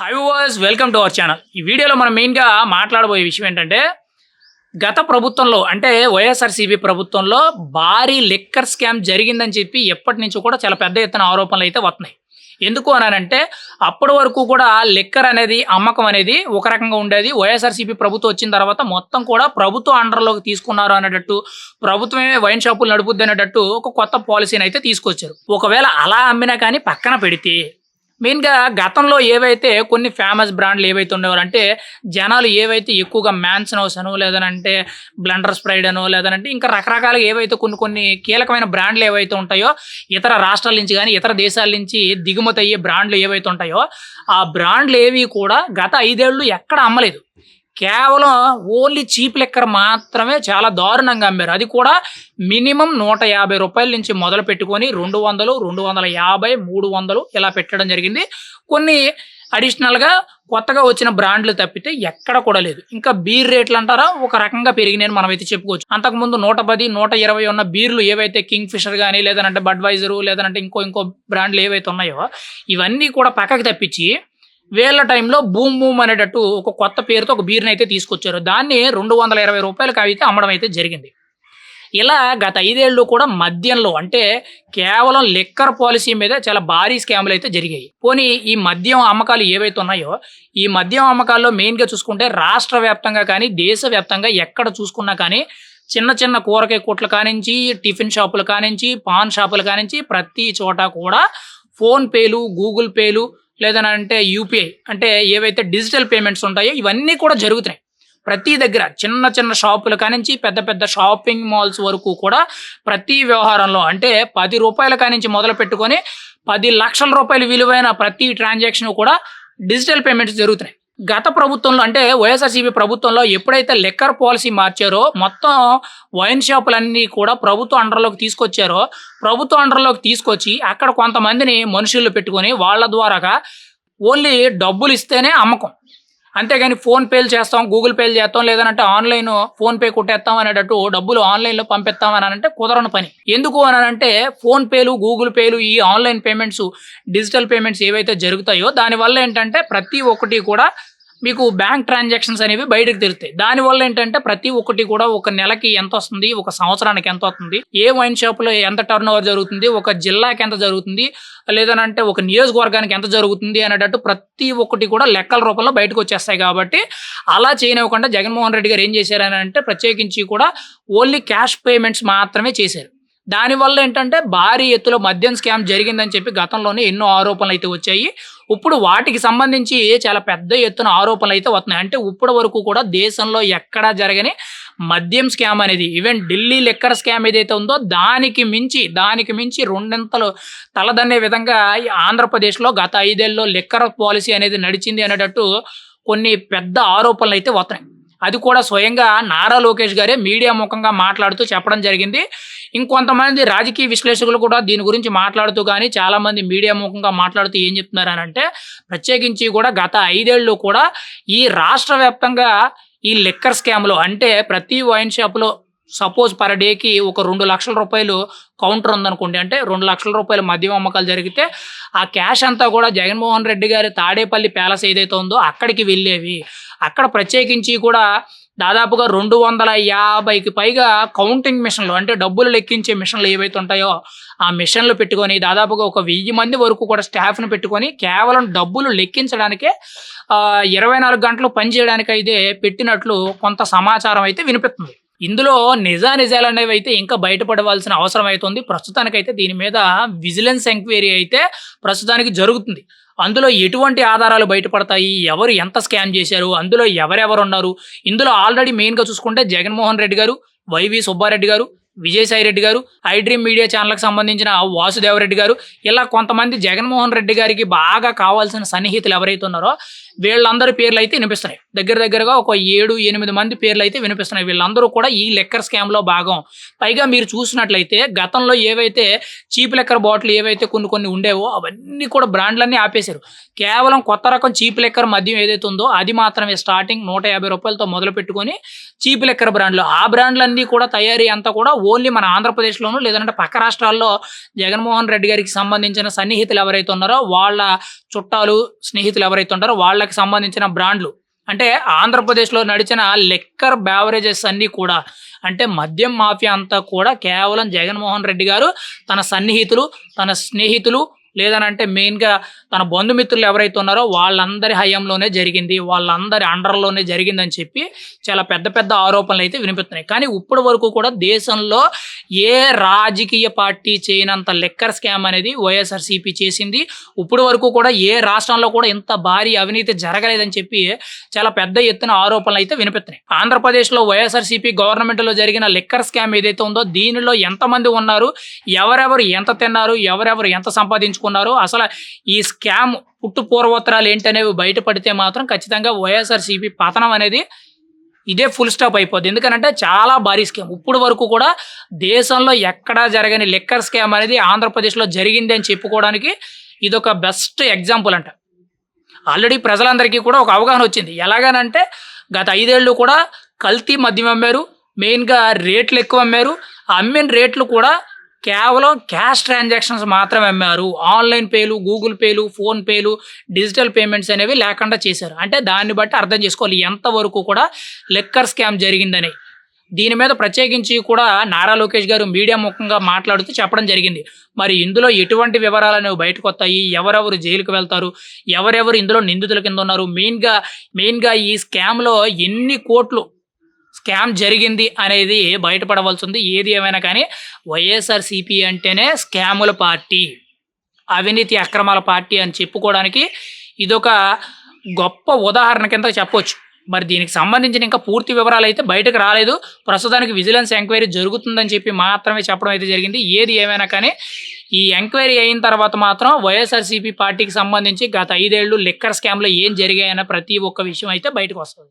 Hi guys welcome to our channel ఈ వీడియోలో మనం మెయిన్గా మాట్లాడబోయే విషయం ఏంటంటే గత ప్రభుత్వంలో అంటే వైఎస్ఆర్సీపీ ప్రభుత్వంలో భారీ లిక్కర్ స్కామ్ జరిగిందని చెప్పి ఎప్పటి నుంచో కూడా చాలా పెద్ద ఎత్తున ఆరోపణలు అయితే వస్తున్నాయి ఎందుకు అనంటే అప్పటి వరకు కూడా లిక్కర్ అనేది అమ్మకం అనేది ఒక రకంగా ఉండేది. వైఎస్ఆర్సీపీ ప్రభుత్వం వచ్చిన తర్వాత మొత్తం కూడా ప్రభుత్వ అండర్లోకి తీసుకున్నారు అనేటట్టు ప్రభుత్వమే వైన్ షాపులు నడుపుద్ది అనేటట్టు ఒక కొత్త పాలసీని అయితే తీసుకొచ్చారు. ఒకవేళ అలా అమ్మినా కానీ పక్కన పెడితే మెయిన్గా గతంలో ఏవైతే కొన్ని ఫేమస్ బ్రాండ్లు ఏవైతే ఉండేవారు అంటే జనాలు ఏవైతే ఎక్కువగా మ్యాన్సన్ హౌస్ అను లేదనంటే బ్లండర్ స్ప్రైడ్ అను లేదనంటే ఇంకా రకరకాలుగా ఏవైతే కొన్ని కొన్ని కీలకమైన బ్రాండ్లు ఏవైతే ఉంటాయో ఇతర రాష్ట్రాల నుంచి కానీ ఇతర దేశాల నుంచి దిగుమతి అయ్యే బ్రాండ్లు ఏవైతే ఉంటాయో ఆ బ్రాండ్లు ఏవి కూడా గత ఐదేళ్ళు ఎక్కడ అమ్మలేదు. కేవలం ఓన్లీ చీప్ లెక్కర్ మాత్రమే చాలా దారుణంగా అమ్మారు. అది కూడా మినిమం నూట యాభై రూపాయల నుంచి మొదలు పెట్టుకొని రెండు వందలు రెండు వందల యాభై మూడు వందలు ఇలా పెట్టడం జరిగింది. కొన్ని అడిషనల్గా కొత్తగా వచ్చిన బ్రాండ్లు తప్పితే ఎక్కడ కూడా లేదు. ఇంకా బీర్ రేట్లు అంటారా ఒక రకంగా పెరిగినాయని మనం అయితే చెప్పుకోవచ్చు. అంతకుముందు నూట పది నూట ఇరవై ఉన్న బీర్లు ఏవైతే కింగ్ ఫిషర్ కానీ లేదంటే బడ్వైజరు లేదంటే ఇంకో ఇంకో బ్రాండ్లు ఏవైతే ఉన్నాయో ఇవన్నీ కూడా పక్కకి తప్పించి వేళ్ళ టైంలో బూమ్ బూమ్ అనేటట్టు ఒక కొత్త పేరుతో ఒక బీర్ని అయితే తీసుకొచ్చారు. దాన్ని రెండు వందల ఇరవై రూపాయలకు అయితే అమ్మడం అయితే జరిగింది. ఇలా గత ఐదేళ్ళు కూడా మద్యంలో అంటే కేవలం లిక్కర్ పాలసీ మీద చాలా భారీ స్కామ్లు అయితే జరిగాయి. పోనీ ఈ మద్యం అమ్మకాలు ఏవైతే ఉన్నాయో ఈ మద్యం అమ్మకాల్లో మెయిన్గా చూసుకుంటే రాష్ట్ర వ్యాప్తంగా కానీ దేశవ్యాప్తంగా ఎక్కడ చూసుకున్నా కానీ చిన్న చిన్న కూరగాయ కొట్ల కానించి టిఫిన్ షాపులు కానించి పాన్ షాపులు కానించి ప్రతి చోట కూడా ఫోన్పేలు గూగుల్ పేలు లేదనంటే యూపీఐ అంటే ఏవైతే డిజిటల్ పేమెంట్స్ ఉంటాయో ఇవన్నీ కూడా జరుగుతున్నాయి. ప్రతి దగ్గర చిన్న చిన్న షాపుల కానించి పెద్ద పెద్ద షాపింగ్ మాల్స్ వరకు కూడా ప్రతి వ్యవహారంలో అంటే పది రూపాయల కానించి మొదలు పెట్టుకొని పది లక్షల రూపాయల విలువైన ప్రతి ట్రాన్సాక్షన్ కూడా డిజిటల్ పేమెంట్స్ జరుగుతున్నాయి. గత ప్రభుత్వంలో అంటే వైఎస్ఆర్సీపీ ప్రభుత్వంలో ఎప్పుడైతే లెక్కర్ పాలసీ మార్చారో మొత్తం వైన్ షాపులన్నీ కూడా ప్రభుత్వ అండర్లోకి తీసుకొచ్చారో ప్రభుత్వ అండర్లోకి తీసుకొచ్చి అక్కడ కొంతమందిని మనుషులు పెట్టుకొని వాళ్ళ ద్వారాగా ఓన్లీ డబ్బులు ఇస్తేనే అమ్మకం. అంతేగాని ఫోన్ పేలు చేస్తాం గూగుల్ పేలు చేస్తాం లేదంటే ఆన్లైన్ ఫోన్ పే కొట్టేస్తాం అనేటట్టు డబ్బులు ఆన్లైన్లో పంపిస్తాం అని అంటే కుదరని పని. ఎందుకు అని అంటే ఫోన్ పేలు గూగుల్ పేలు ఈ ఆన్లైన్ పేమెంట్స్ డిజిటల్ పేమెంట్స్ ఏవైతే జరుగుతాయో దానివల్ల ఏంటంటే ప్రతి ఒక్కటి కూడా మీకు బ్యాంక్ ట్రాన్సాక్షన్స్ అనేవి బయటకు తెలుస్తాయి దానివల్ల ఏంటంటే ప్రతి ఒక్కటి కూడా ఒక నెలకి ఎంత వస్తుంది ఒక సంవత్సరానికి ఎంత వస్తుంది ఏ వైన్ షాప్లో ఎంత టర్న్ ఓవర్ జరుగుతుంది ఒక జిల్లాకి ఎంత జరుగుతుంది లేదనంటే ఒక నియోజకవర్గానికి ఎంత జరుగుతుంది అనేటట్టు ప్రతి ఒక్కటి కూడా లెక్కల రూపంలో బయటకు వచ్చేస్తాయి కాబట్టి అలా చేయనివ్వకుండా జగన్మోహన్ రెడ్డి గారు ఏం చేశారని అంటే ప్రత్యేకించి కూడా ఓన్లీ క్యాష్ పేమెంట్స్ మాత్రమే చేశారు. దానివల్ల ఏంటంటే భారీ ఎత్తులో మద్యం స్కామ్ జరిగిందని చెప్పి గతంలోనే ఎన్నో ఆరోపణలు అయితే వచ్చాయి. ఇప్పుడు వాటికి సంబంధించి చాలా పెద్ద ఎత్తున ఆరోపణలు అయితే వస్తున్నాయి. అంటే ఇప్పటి వరకు కూడా దేశంలో ఎక్కడా జరగని మద్యం స్కామ్ అనేది ఈవెన్ ఢిల్లీ లెక్కర్ స్కామ్ ఏదైతే ఉందో దానికి మించి దానికి మించి రెండింతలు తలదన్నే విధంగా ఈ ఆంధ్రప్రదేశ్లో గత ఐదేళ్ళలో లెక్కర్ పాలసీ అనేది నడిచింది అనేటట్టు కొన్ని పెద్ద ఆరోపణలు అయితే వస్తున్నాయి. అది కూడా స్వయంగా నారా లోకేష్ గారే మీడియా ముఖంగా మాట్లాడుతూ చెప్పడం జరిగింది. ఇంకొంతమంది రాజకీయ విశ్లేషకులు కూడా దీని గురించి మాట్లాడుతూ కానీ చాలామంది మీడియా ముఖంగా మాట్లాడుతూ ఏం చెప్తున్నారు అంటే ప్రత్యేకించి కూడా గత ఐదేళ్ళు కూడా ఈ రాష్ట్ర వ్యాప్తంగా ఈ లెక్కర్ స్కామ్లో అంటే ప్రతి వైన్ షాప్లో సపోజ్ పర్ డేకి ఒక రెండు లక్షల రూపాయలు కౌంటర్ ఉందనుకోండి అంటే రెండు లక్షల రూపాయల మద్యం అమ్మకాలు జరిగితే ఆ క్యాష్ అంతా కూడా జగన్మోహన్ రెడ్డి గారి తాడేపల్లి ప్యాలెస్ ఏదైతే ఉందో అక్కడికి వెళ్ళేవి. అక్కడ ప్రత్యేకించి కూడా దాదాపుగా రెండు వందల యాభైకి పైగా కౌంటింగ్ మిషన్లు అంటే డబ్బులు లెక్కించే మిషన్లు ఏవైతే ఉంటాయో ఆ మిషన్లు పెట్టుకొని దాదాపుగా ఒక వెయ్యి మంది వరకు కూడా స్టాఫ్ను పెట్టుకొని కేవలం డబ్బులు లెక్కించడానికే ఇరవై నాలుగు గంటలు పనిచేయడానికి అయితే పెట్టినట్లు కొంత సమాచారం అయితే వినిపిస్తుంది. ఇందులో నిజా నిజాలు అనేవి అయితే ఇంకా బయటపడవలసిన అవసరం అవుతుంది ప్రస్తుతానికైతే దీని మీద విజిలెన్స్ ఎంక్వైరీ అయితే ప్రస్తుతానికి జరుగుతుంది. అందులో ఎటువంటి ఆధారాలు బయటపడతాయి? ఎవరు ఎంత స్కామ్ చేశారు? అందులో ఎవరెవరు ఉన్నారు ఇందులో ఆల్రెడీ మెయిన్గా చూసుకుంటే జగన్మోహన్ రెడ్డి గారు వైవి సుబ్బారెడ్డి గారు విజయసాయి రెడ్డి గారు ఐ డ్రీమ్ మీడియా ఛానల్కి సంబంధించిన వాసుదేవరెడ్డి గారు ఇలా కొంతమంది జగన్మోహన్ రెడ్డి గారికి బాగా కావాల్సిన సన్నిహితులు ఎవరైతే ఉన్నారో వీళ్ళందరి పేర్లు అయితే వినిపిస్తున్నాయి. దగ్గర దగ్గరగా ఒక ఏడు ఎనిమిది మంది పేర్లు అయితే వినిపిస్తున్నాయి. వీళ్ళందరూ కూడా ఈ లెక్కర్ స్కామ్లో భాగం. పైగా మీరు చూసినట్లయితే గతంలో ఏవైతే చీప్ లెక్కర్ బాటిల్ ఏవైతే కొన్ని కొన్ని ఉండేవో అవన్నీ కూడా బ్రాండ్లన్నీ ఆపేశారు. కేవలం కొత్త రకం చీప్ లెక్కర్ మద్యం ఏదైతే ఉందో అది మాత్రమే స్టార్టింగ్ నూట యాభై రూపాయలతో మొదలు పెట్టుకొని చీప్ లెక్కర్ బ్రాండ్లు. ఆ బ్రాండ్లన్నీ కూడా తయారీ అంతా కూడా ఓన్లీ మన ఆంధ్రప్రదేశ్లోనూ లేదంటే పక్క రాష్ట్రాల్లో జగన్మోహన్ రెడ్డి గారికి సంబంధించిన సన్నిహితులు ఎవరైతే ఉన్నారో వాళ్ళ చుట్టాలు స్నేహితులు ఎవరైతే ఉంటారో వాళ్ళకి సంబంధించిన బ్రాండ్లు. అంటే ఆంధ్రప్రదేశ్లో నడిచిన లెక్కర్ బ్యావరేజెస్ అన్నీ కూడా అంటే మద్యం మాఫియా అంతా కూడా కేవలం జగన్మోహన్ రెడ్డి గారు తన సన్నిహితులు తన స్నేహితులు లేదనంటే మెయిన్గా తన బంధుమిత్రులు ఎవరైతే ఉన్నారో వాళ్ళందరి హయాంలోనే జరిగింది వాళ్ళందరి అండర్లోనే జరిగిందని చెప్పి చాలా పెద్ద పెద్ద ఆరోపణలు అయితే వినిపిస్తున్నాయి. కానీ ఇప్పటి వరకు కూడా దేశంలో ఏ రాజకీయ పార్టీ చేయనంత లెక్కర్ స్కామ్ అనేది వైఎస్ఆర్సీపీ చేసింది. ఇప్పటి వరకు కూడా ఏ రాష్ట్రంలో కూడా ఇంత భారీ అవినీతి జరగలేదని చెప్పి చాలా పెద్ద ఎత్తున ఆరోపణలు అయితే వినిపిస్తున్నాయి. ఆంధ్రప్రదేశ్లో వైఎస్ఆర్సీపీ గవర్నమెంట్లో జరిగిన లెక్కర్ స్కామ్ ఏదైతే ఉందో దీనిలో ఎంతమంది ఉన్నారు ఎవరెవరు ఎంత తిన్నారు ఎవరెవరు ఎంత సంపాదించుకున్నారు అసలు ఈ స్కామ్ పుట్టు పూర్వోత్తరాలు ఏంటనేవి బయటపడితే మాత్రం ఖచ్చితంగా వైఎస్ఆర్సీపీ పతనం అనేది ఇదే ఫుల్ స్టాప్ అయిపోద్ది. ఎందుకనంటే చాలా భారీ స్కామ్. ఇప్పుడు వరకు కూడా దేశంలో ఎక్కడా జరగని లెక్కర్ స్కామ్ అనేది ఆంధ్రప్రదేశ్లో జరిగింది అని చెప్పుకోవడానికి ఇదొక బెస్ట్ ఎగ్జాంపుల్ అంట. ఆల్రెడీ ప్రజలందరికీ కూడా ఒక అవగాహన వచ్చింది. ఎలాగనంటే గత ఐదేళ్ళు కూడా కల్తీ మద్యం అమ్మారు మెయిన్గా రేట్లు ఎక్కువ అమ్మారు ఆ అమ్మిన రేట్లు కూడా కేవలం క్యాష్ ట్రాన్సాక్షన్స్ మాత్రమే అమ్మారు. ఆన్లైన్ పేలు గూగుల్ పేలు ఫోన్ పేలు డిజిటల్ పేమెంట్స్ అనేవి లేకుండా చేశారు. అంటే దాన్ని బట్టి అర్థం చేసుకోవాలి. ఎంతవరకు కూడా లెక్కర్ స్కామ్ జరిగిందని. దీని మీద ప్రత్యేకించి కూడా నారా లోకేష్ గారు మీడియా ముఖంగా మాట్లాడుతూ చెప్పడం జరిగింది. మరి ఇందులో ఎటువంటి వివరాలు అనేవి బయటకు వస్తాయి? ఎవరెవరు జైలుకు వెళ్తారు? ఎవరెవరు ఇందులో నిందితుల కింద ఉన్నారు? మెయిన్గా మెయిన్గా ఈ స్కామ్లో ఎన్ని కోట్లు స్కామ్ జరిగింది అనేది బయటపడవలసి ఉంది ఏది ఏమైనా కానీ వైఎస్ఆర్సీపీ అంటేనే స్కాముల పార్టీ అవినీతి అక్రమాల పార్టీ అని చెప్పుకోవడానికి ఇదొక గొప్ప ఉదాహరణ కింద చెప్పొచ్చు. మరి దీనికి సంబంధించిన ఇంకా పూర్తి వివరాలు అయితే బయటకు రాలేదు. ప్రస్తుతానికి విజిలెన్స్ ఎంక్వైరీ జరుగుతుందని చెప్పి మాత్రమే చెప్పడం అయితే జరిగింది. ఏది ఏమైనా కానీ ఈ ఎంక్వైరీ అయిన తర్వాత మాత్రం వైఎస్ఆర్సీపీ పార్టీకి సంబంధించి గత ఐదేళ్ళు లిక్కర్ స్కామ్లో ఏం జరిగాయన్న ప్రతి ఒక్క విషయం అయితే బయటకు వస్తుంది.